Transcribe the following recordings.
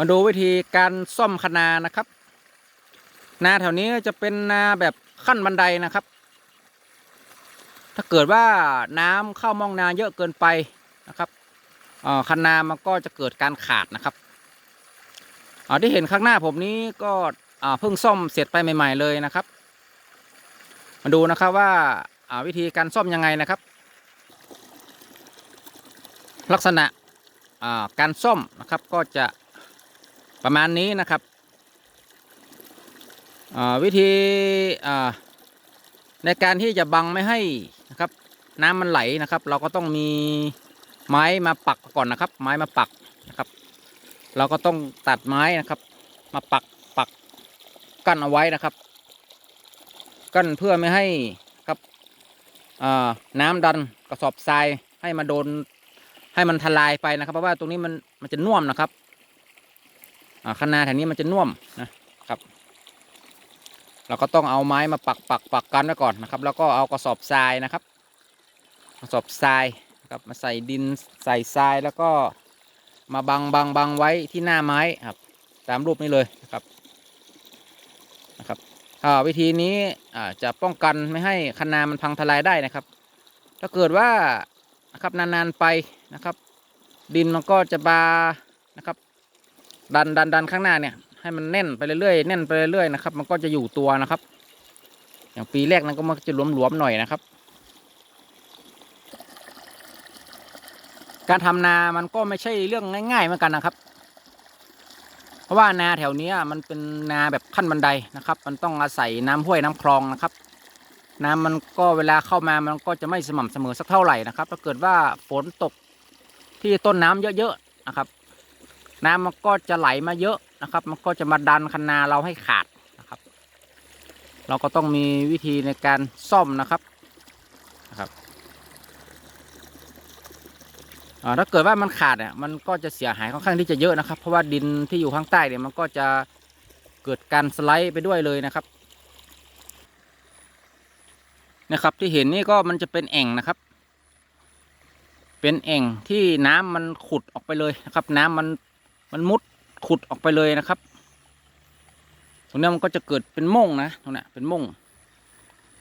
มาดูวิธีการซ่อมคะนานะครับ นาแถวนี้จะเป็นนาแบบขั้นบันไดนะครับ ถ้าเกิดว่าน้ำเข้ามองนาเยอะเกินไปนะครับคันนามันก็จะเกิดการขาดนะครับที่เห็นข้างหน้าผมนี้ก็เพิ่งซ่อมเสร็จไปใหม่ ๆ เลยนะครับ มาดูนะครับว่าวิธีการซ่อมยังไงนะครับ ลักษณะการซ่อมนะครับก็จะ ประมาณนี้นะครับวิธีในการที่จะบังไม่ให้นะครับ น้ำมันไหลนะครับ เราก็ต้องมีไม้มาปักก่อนนะครับ ไม้มาปักนะครับ เราก็ต้องตัดไม้นะครับ มาปักปักกั้นเอาไว้นะครับ กั้นเพื่อไม่ให้ครับน้ำดันกระสอบทรายให้มาโดนให้มันทลายไปนะครับ เพราะว่าตรงนี้มันมันจะน่วมนะครับ คนาแถวนี้มันจะน่วมนะครับ เราก็ต้องเอาไม้มาปักปักปักกันไว้ก่อนนะครับ แล้วก็เอากระสอบทรายนะครับ กระสอบทรายนะครับมาใส่ดินใส่ทรายแล้วก็มาบังบังบังไว้ที่หน้าไม้ครับตามรูปนี้เลยนะครับนะครับอ่าวิธีนี้อ่าจะป้องกันไม่ให้คะนามันพังทลายได้นะครับ ถ้าเกิดว่านะครับนานๆไปนะครับ ดินมันก็จะบานะครับ ดันดันดันข้างหน้าเนี่ยให้มันแน่นไปเรื่อยๆแน่นไปเรื่อยๆนะครับ มันก็จะอยู่ตัวนะครับ อย่างปีแรกนั้นก็มันจะหลวมๆหน่อยนะครับ การทำนามันก็ไม่ใช่เรื่องง่าย ๆเหมือนกันนะครับ เพราะว่านาแถวนี้มันเป็นนาแบบขั้นบันไดนะครับ มันต้องอาศัยน้ำห้วยน้ำคลองนะครับ น้ำมันก็เวลาเข้ามามันก็จะไม่สม่ำเสมอสักเท่าไหร่นะครับถ้าเกิดว่าฝนตกที่ต้นน้ำเยอะๆนะครับ น้ำมันก็จะไหลมาเยอะนะครับ มันก็จะมาดันคันนาเราให้ขาดนะครับ เราก็ต้องมีวิธีในการซ่อมนะครับนะครับถ้าเกิดว่ามันขาดเนี่ยมันก็จะเสียหายค่อนข้างที่จะเยอะนะครับ เพราะว่าดินที่อยู่ข้างใต้เนี่ยมันก็จะเกิดการสไลด์ไปด้วยเลยนะครับนะครับที่เห็นนี่ก็มันจะเป็นแอ่งนะครับ เป็นแอ่งที่น้ำมันขุดออกไปเลยนะครับ น้ำมัน มันมุดขุดออกไปเลยนะครับ ตรงนี้มันก็จะเกิดเป็นม่งนะตรงนี้เป็นม่ง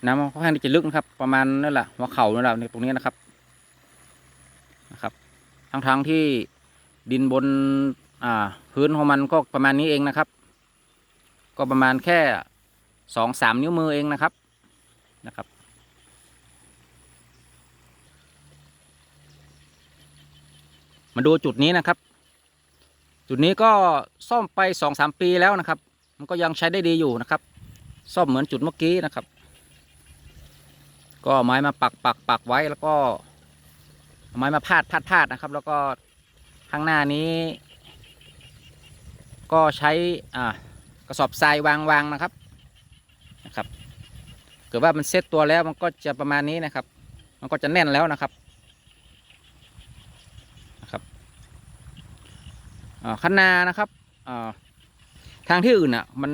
น้ำมันค่อนข้างที่จะลึกนะครับ ประมาณนั่นแหละหัวเข่านั่นแหละในตรงนี้นะครับนะครับ ทั้งทางที่ดินบนอ่าพื้นของมันก็ประมาณนี้เองนะครับ ก็ประมาณแค่สองสามนิ้วมือเองนะครับนะครับมาดูจุดนี้นะครับ จุดนี้ก็ซ่อมไปสองสามปีแล้วนะครับ มันก็ยังใช้ได้ดีอยู่นะครับ ซ่อมเหมือนจุดเมื่อกี้นะครับ ก็ไม้มาปักปักปักไว้แล้วก็ไม้มาพาดพาดพาดนะครับ แล้วก็ข้างหน้านี้ ก็ใช้อ่ากระสอบทรายวางวางนะครับนะครับเกิดว่ามันเซตตัวแล้วมันก็จะประมาณนี้นะครับ มันก็จะแน่นแล้วนะครับ อ่า คันนานะครับทางที่อื่นอะมัน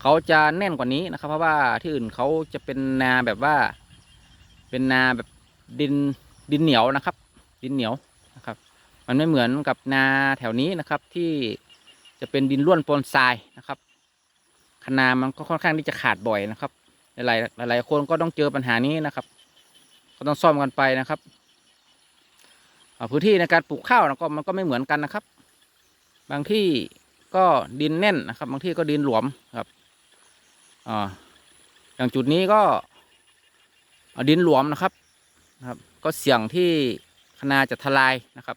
เขาจะแน่นกว่านี้นะครับ เพราะว่าที่อื่นเขาจะเป็นนาแบบว่า เป็นนาแบบดินดินเหนียวนะครับ ดินเหนียวนะครับ มันไม่เหมือนกับนาแถวนี้นะครับ ที่จะเป็นดินร่วนปนทรายนะครับคันนามันก็ค่อนข้างที่จะขาดบ่อยนะครับ หลายหลายคนก็ต้องเจอปัญหานี้นะครับ ก็ต้องซ่อมกันไปนะครับ พื้นที่ในการปลูกข้าวนะก็มันก็ไม่เหมือนกันนะครับ บางที่ก็ดินแน่นนะครับ บางที่ก็ดินหลวมครับอ่าอย่างจุดนี้ก็ดินหลวมนะครับนะครับ ก็เสี่ยงที่คะนาจะทลายนะครับ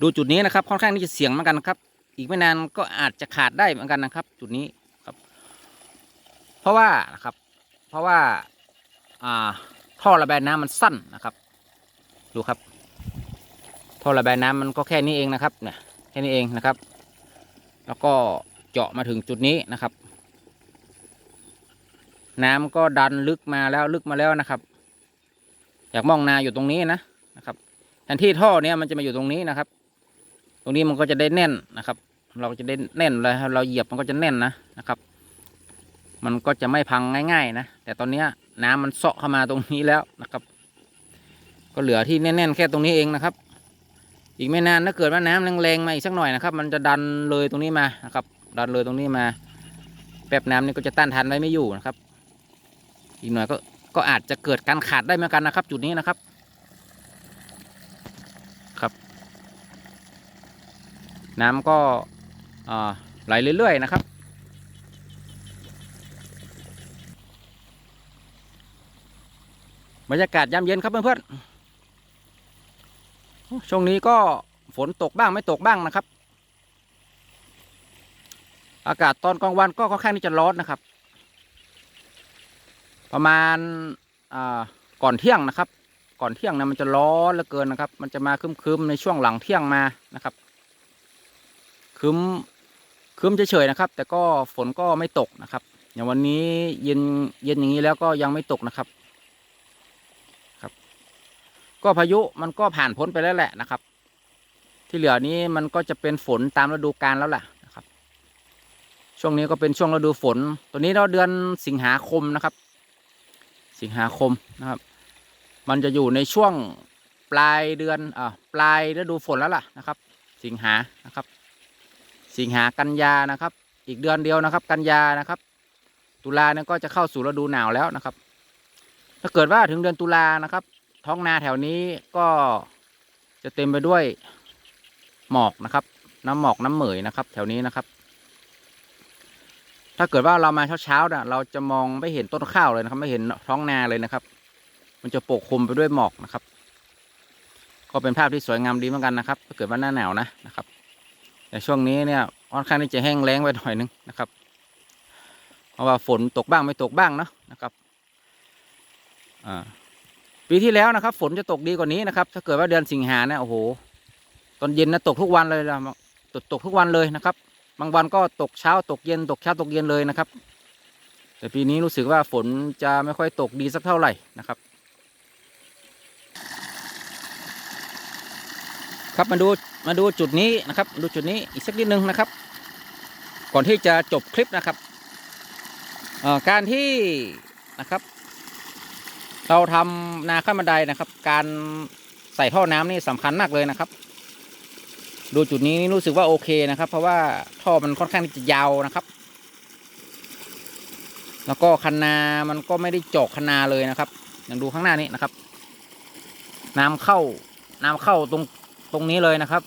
ดูจุดนี้นะครับ ค่อนข้างที่จะเสี่ยงเหมือนกันนะครับ อีกไม่นานก็อาจจะขาดได้เหมือนกันนะครับ จุดนี้ครับ เพราะว่านะครับ เพราะว่าอ่าท่อระบายน้ำมันสั้นนะครับ ดูครับท่อระบายน้ำมันก็แค่นี้เองนะครับเนี่ยแค่นี้เองนะครับ แล้วก็เจาะมาถึงจุดนี้นะครับ น้ำก็ดันลึกมาแล้วลึกมาแล้วนะครับอยากมองนาอยู่ตรงนี้นะนะครับแทนที่ท่อเนี้ยมันจะมาอยู่ตรงนี้นะครับ ตรงนี้มันก็จะได้แน่นนะครับ เราจะได้แน่นเลยเราเหยียบมันก็จะแน่นนะนะครับ มันก็จะไม่พังง่าย ๆ นะแต่ตอนเนี้ยน้ำมันเซาะเข้ามาตรงนี้แล้วนะครับ ก็เหลือที่แน่นๆแค่ตรงนี้เองนะครับ อีกไม่นานถ้าเกิดว่าน้ำแรงๆมาอีกสักหน่อยนะครับ มันจะดันเลยตรงนี้มานะครับ ดันเลยตรงนี้มา แป๊บน้ำนี่ก็จะต้านทานไว้ไม่อยู่นะครับ อีกหน่อยก็ก็อาจจะเกิดการขาดได้เหมือนกันนะครับ จุดนี้นะครับครับ น้ำก็ไหลเรื่อยๆนะครับบรรยากาศยามเย็นครับเพื่อนๆ ช่วงนี้ก็ฝนตกบ้างไม่ตกบ้างนะครับ อากาศตอนกลางวันก็ค่อนข้างที่จะร้อนนะครับ ประมาณก่อนเที่ยงนะครับ ก่อนเที่ยงนะมันจะร้อนเหลือเกินนะครับ มันจะมาคึมๆในช่วงหลังเที่ยงมานะครับคึมคึมเฉยๆนะครับ แต่ก็ฝนก็ไม่ตกนะครับ อย่างวันนี้เย็นเย็นอย่างนี้แล้วก็ยังไม่ตกนะครับ ก็พายุมันก็ผ่านพ้นไปแล้วแหละนะครับ ที่เหลือนี้มันก็จะเป็นฝนตามฤดูกาลแล้วล่ะนะครับ ช่วงนี้ก็เป็นช่วงฤดูฝน ตัวนี้เราเดือนสิงหาคมนะครับ สิงหาคมนะครับ มันจะอยู่ในช่วงปลายเดือนอ่าปลายฤดูฝนแล้วล่ะนะครับ สิงหานะครับ สิงหากันยานะครับ อีกเดือนเดียวนะครับ กันยานะครับ ตุลาเนี่ยก็จะเข้าสู่ฤดูหนาวแล้วนะครับ ถ้าเกิดว่าถึงเดือนตุลานะครับ ท้องนาแถวนี้ก็จะเต็มไปด้วยหมอกนะครับ น้ำหมอกน้ำเหมยนะครับ แถวนี้นะครับ ถ้าเกิดว่าเรามาเช้าๆนะเราจะมองไม่เห็นต้นข้าวเลยนะครับ ไม่เห็นท้องนาเลยนะครับ มันจะปกคลุมไปด้วยหมอกนะครับ ก็เป็นภาพที่สวยงามดีเหมือนกันนะครับถ้าเกิดว่าหน้าหนาวนะนะครับ แต่ช่วงนี้เนี่ยค่อนข้างที่จะแห้งแล้งไปหน่อยนึงนะครับ เพราะว่าฝนตกบ้างไม่ตกบ้างเนาะนะครับอ่า ปีที่แล้วนะครับ ฝนจะตกดีกว่านี้นะครับ ถ้าเกิดว่าเดือนสิงหาเนี่ยโอ้โห ตอนเย็นนะตกทุกวันเลยนะตกตกทุกวันเลยนะครับ บางวันก็ตกเช้าตกเย็นตกเช้าตกเย็นเลยนะครับ แต่ปีนี้รู้สึกว่าฝนจะไม่ค่อยตกดีสักเท่าไหร่นะครับ ครับมาดูมาดูจุดนี้นะครับ ดูจุดนี้อีกสักนิดนึงนะครับ ก่อนที่จะจบคลิปนะครับการที่นะครับ เราทำนาขั้นบันไดนะครับ การใส่ท่อน้ำนี่สำคัญมากเลยนะครับ ดูจุดนี้รู้สึกว่าโอเคนะครับ เพราะว่าท่อมันค่อนข้างที่จะยาวนะครับ แล้วก็คันนามันก็ไม่ได้เจาะคันนาเลยนะครับ อย่างดูข้างหน้านี้นะครับ น้ำเข้าน้ำเข้าตรงตรงนี้เลยนะครับ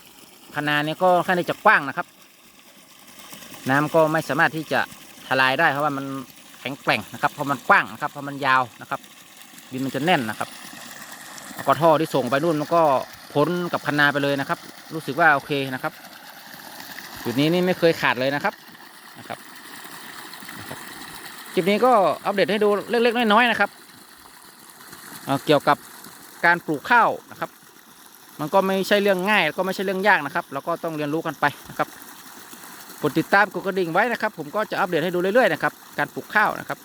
คันนานี้ก็ค่อนข้างที่จะกว้างนะครับ น้ำก็ไม่สามารถที่จะทลายได้เพราะว่ามันแข็งแกร่งนะครับเพราะมันกว้างนะครับเพราะมันยาวนะครับ ดินมันจะแน่นนะครับแล้วก็ท่อที่ส่งไปนู่นมันก็พ้นกับคันนาไปเลยนะครับ รู้สึกว่าโอเคนะครับจุดนี้นี่ไม่เคยขาดเลยนะครับนะครับคลิปนี้ก็อัปเดตให้ดูเล็ก ๆ น้อยๆนะครับเเกี่ยวกับการปลูกข้าวนะครับ มันก็ไม่ใช่เรื่องง่ายแล้วก็ไม่ใช่เรื่องยากนะครับเราก็ต้องเรียนรู้กันไปนะครับกดติดตามกดกระดิ่งไว้นะครับ ผมก็จะอัปเดตให้ดูเรื่อยๆนะครับการปลูกข้าวนะครับ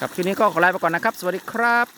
ครับคลิปนี้ก็ขอลาไปก่อนนะครับ สวัสดีครับ